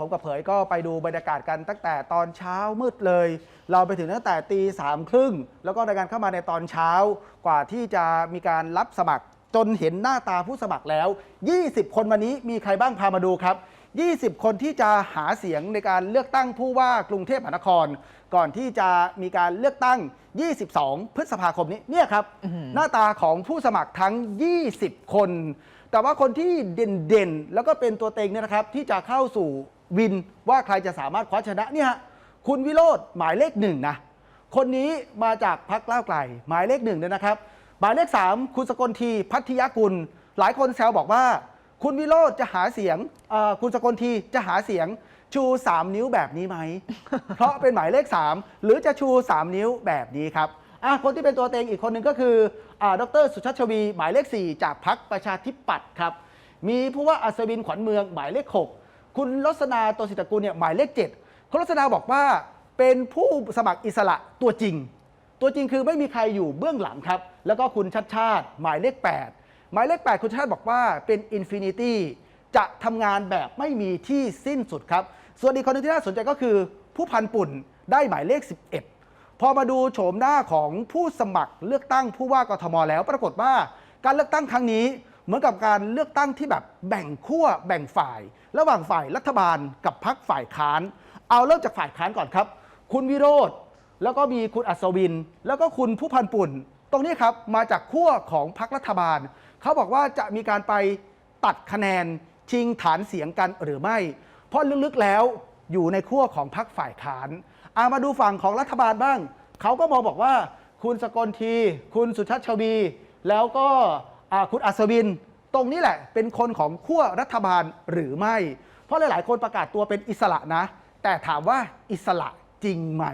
ผมกับเผยก็ไปดูบรรยากาศกันตั้งแต่ตอนเช้ามืดเลย เราไปถึงตั้งแต่ตีสามครึ่งแล้วก็รายงานเข้ามาในตอนเช้ากว่าที่จะมีการรับสมัครจนเห็นหน้าตาผู้สมัครแล้ว 20 คนวันนี้มีใครบ้างพามาดูครับ 20 คนที่จะหาเสียงในการเลือกตั้งผู้ว่ากรุงเทพมหานคร ก่อนที่จะมีการเลือกตั้ง 22 พฤษภาคมนี้เนี่ยครับ หน้าตาของผู้สมัครทั้ง 20 คน แต่ว่าคนที่เด่นๆ แล้วก็เป็นตัวเต็งเนี่ยนะครับที่จะเข้าสู่ วินว่าใครจะสามารถคว้าชนะเนี่ยฮะคุณวิโรธหมายเลขหนึ่งนะคนนี้มาจากพักก้าไกล หมายเลขหนึ่งเนี่ยนะครับ หมายเลข 3 คุณสกลทีพัทยกุล หลายคนแซวบอกว่า คุณวิโรธจะหาเสียงคุณสกลทีจะหาเสียงชู 3 นิ้วแบบนี้ไหม เพราะเป็นหมายเลข 3 หรือจะชู 3 นิ้วแบบนี้ครับคนที่เป็นตัวเต็งอีกคนหนึ่งก็คืออดรสุชาติชวี หมายเลข 4 จากพักประชาธิปัตย์ครับ มีผู้ว่าอัศวินขวัญเมืองหมายเลข 6 คุณลสนาโตสิตกุลเนี่ยหมายเลข7คุณลสนาบอกว่าเป็นผู้สมัครอิสระตัวจริง ตัวจริงคือไม่มีใครอยู่เบื้องหลังครับ แล้วก็คุณชัดชาติ หมายเลข 8 หมายเลข 8 คุณชัดชาติบอกว่าเป็นอินฟินิตี้จะทำงานแบบไม่มีที่สิ้นสุดครับ ส่วนอีกคนหนึงที่น่าสนใจก็คือผู้พันปุ่นได้หมายเลข 11 พอมาดูโฉมหน้าของผู้สมัครเลือกตั้งผู้ว่ากทมแล้ว ปรากฏว่าการเลือกตั้งครั้งนี้ เหมือนกับการเลือกตั้งที่แบบแบ่งขั้วแบ่งฝ่าย ระหว่างฝ่ายรัฐบาลกับพรรคฝ่ายค้าน เอาเริ่มจากฝ่ายค้านก่อนครับ คุณวิโรธแล้วก็มีคุณอัศวิน แล้วก็คุณผู้พันปุ่น ตรงนี้ครับมาจากขั้วของพรรครัฐบาล เขาบอกว่าจะมีการไปตัดคะแนนชิงฐานเสียงกันหรือไม่ เพราะลึกๆแล้วอยู่ในขั้วของพรรคฝ่ายค้านอามาดูฝั่งของรัฐบาลบ้าง เขาก็มองบอกว่า คุณสกลที คุณสุชัชวี แล้วก็ คุณอัศวิน ตรงนี้แหละ เป็นคนของขั้วรัฐบาลหรือไม่ เพราะหลาย ๆ คนประกาศตัวเป็นอิสระนะ แต่ถามว่าอิสระจริงไหม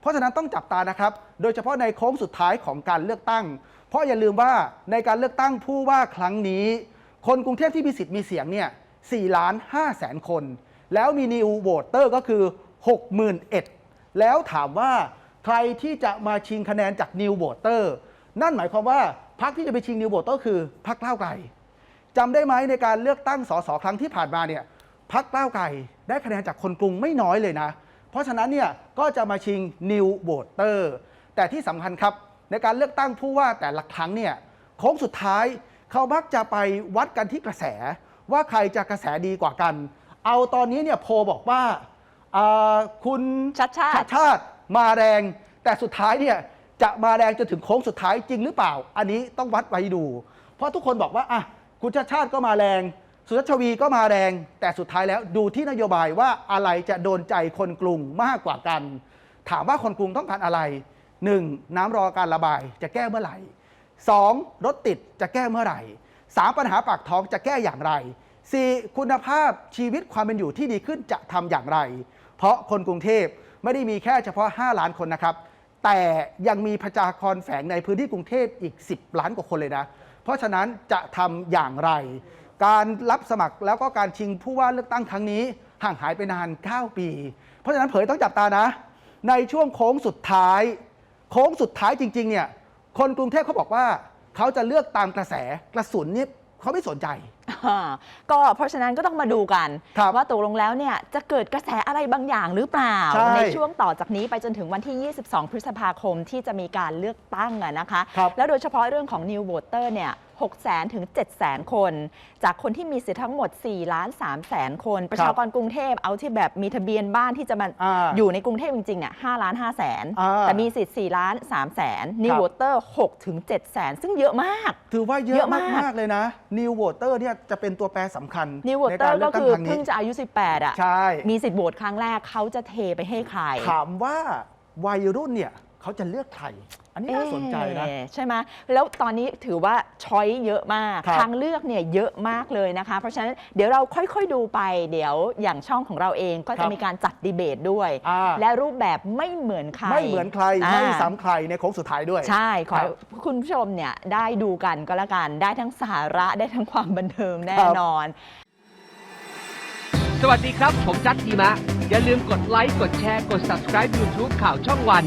เพราะฉะนั้นต้องจับตานะครับ โดยเฉพาะในโค้งสุดท้ายของการเลือกตั้ง เพราะอย่าลืมว่าในการเลือกตั้งผู้ว่าครั้งนี้ คนกรุงเทพที่มีสิทธิ์มีเสียงเนี่ย4ล้าน5แสนคน แล้วมีนิวโหวตเตอร์ก็คือ 61,000แล้วถามว่าใครที่จะมาชิงคะแนนจากนิวโหวตเตอร์นั่นหมายความว่า พรรคที่จะไปชิงนิวโวเตอร์คือพรรคก้าวไกลจำได้ไหมในการเลือกตั้งสสครั้งที่ผ่านมาเนี่ยพักก้าวไกลได้คะแนนจากคนกรุงไม่น้อยเลยนะ เพราะฉะนั้นเนี่ยก็จะมาชิงนิวโ o เตอร์แต่ที่สำคัญครับในการเลือกตั้งผู้ว่าแต่ละครั้งเนี่ยโค้งสุดท้ายเขามักจะไปวัดกันที่กระแส ว่าใครจะกระแสดีกว่ากัน เอาตอนนี้เนี่ยโพลบอกว่าอ่าคุณชัดชาติชัดชาติมาแรง แต่สุดท้ายเนี่ย จะมาแรงจนถึงโค้งสุดท้ายจริงหรือเปล่า อันนี้ต้องวัดไว้ดู เพราะทุกคนบอกว่าอะคุณชาติชาติก็มาแรง สุชาชวีก็มาแรง แต่สุดท้ายแล้วดูที่นโยบายว่าอะไรจะโดนใจคนกรุงมากกว่ากัน ถามว่าคนกรุงต้องการอะไร 1. น้ำรอการระบายจะแก้เมื่อไหร่ 2. รถติดจะแก้เมื่อไหร่ 3. ปัญหาปากท้องจะแก้อย่างไร 4. คุณภาพชีวิตความเป็นอยู่ที่ดีขึ้นจะทำอย่างไร เพราะคนกรุงเทพไม่ได้มีแค่เฉพาะ 5 ล้านคนนะครับ แต่ยังมีประชากรแฝงในพื้นที่กรุงเทพอีก 10 ล้านกว่าคนเลยนะ เพราะฉะนั้นจะทำอย่างไร การรับสมัครแล้วก็การชิงผู้ว่าเลือกตั้งครั้งนี้ห่างหายไปนาน 9 ปี เพราะฉะนั้นเผยต้องจับตานะ ในช่วงโค้งสุดท้าย โค้งสุดท้ายจริง ๆ เนี่ย คนกรุงเทพเขาบอกว่าเขาจะเลือกตามกระแสกระสุนนี่เขาไม่สนใจ ก็เพราะฉะนั้นก็ต้องมาดูกัน ครับว่าตกลงแล้วเนี่ยจะเกิดกระแสอะไรบางอย่างหรือเปล่าใช่ช่วงต่อจากนี้ไปจนถึงวันที่ 22 พฤษภาคมที่จะมีการเลือกตั้งอะนะคะ ครับแล้วโดยเฉพาะเรื่องของ New Voter เนี่ย6แสนถึง7แสนคน จากคนที่มีสิทธิ์ทั้งหมด4ล้าน3แสนคน ประชากรกรุงเทพเอาที่แบบมีทะเบียนบ้านที่จะมาอ่าอยู่ในกรุงเทพจริงๆเนี่ย5ล้าน5แสนอ่าแต่มีสิทธิ์4ล้าน3แสน New ครับ Voter 6ถึง7แสนซึ่งเยอะมาก ถือว่าเยเยอะอะมากมากๆเลยนะ New Voter เนี่ยจะเป็นตัวแปรสำคัญนิวในเตอการร์เลืก็อกตั้งคือครั้งเพิ่นี้งจะอายุ 18 อะ ใช่ มีสิทธิ์โหวตครั้งแรกเขาจะเทไปให้ใคร ถามว่าวัยรุ่นเนี่ย เขาจะเลือกใคร อันนี้น่าสนใจนะ เอ๊ใช่ไหมแล้วตอนนี้ถือว่าช้อยเยอะมาก ครับทางเลือกเนี่ยเยอะมากเลยนะคะ เพราะฉะนั้นเดี๋ยวเราค่อยๆดูไป เดี๋ยวอย่างช่องของเราเองก็ครัจะบ มีการจัดดีเบตด้วย อ่าและรูปแบบไม่เหมือนใครไม่เหมือนใครอ่าไม่ซ้ำใครในโค้งสุดท้ายด้วย ใช่ ขอครัให้บคุณผู้ชมเนี่ยได้ดูกันก็แล้วกัน ได้ทั้งสาระได้ทั้งความบันเทิงแน่ครับนอน สวัสดีครับ ผมจัดทีมะ อย่าลืมกดไลค์ กดแชร์ กด subscribe YouTube ข่าวช่องวัน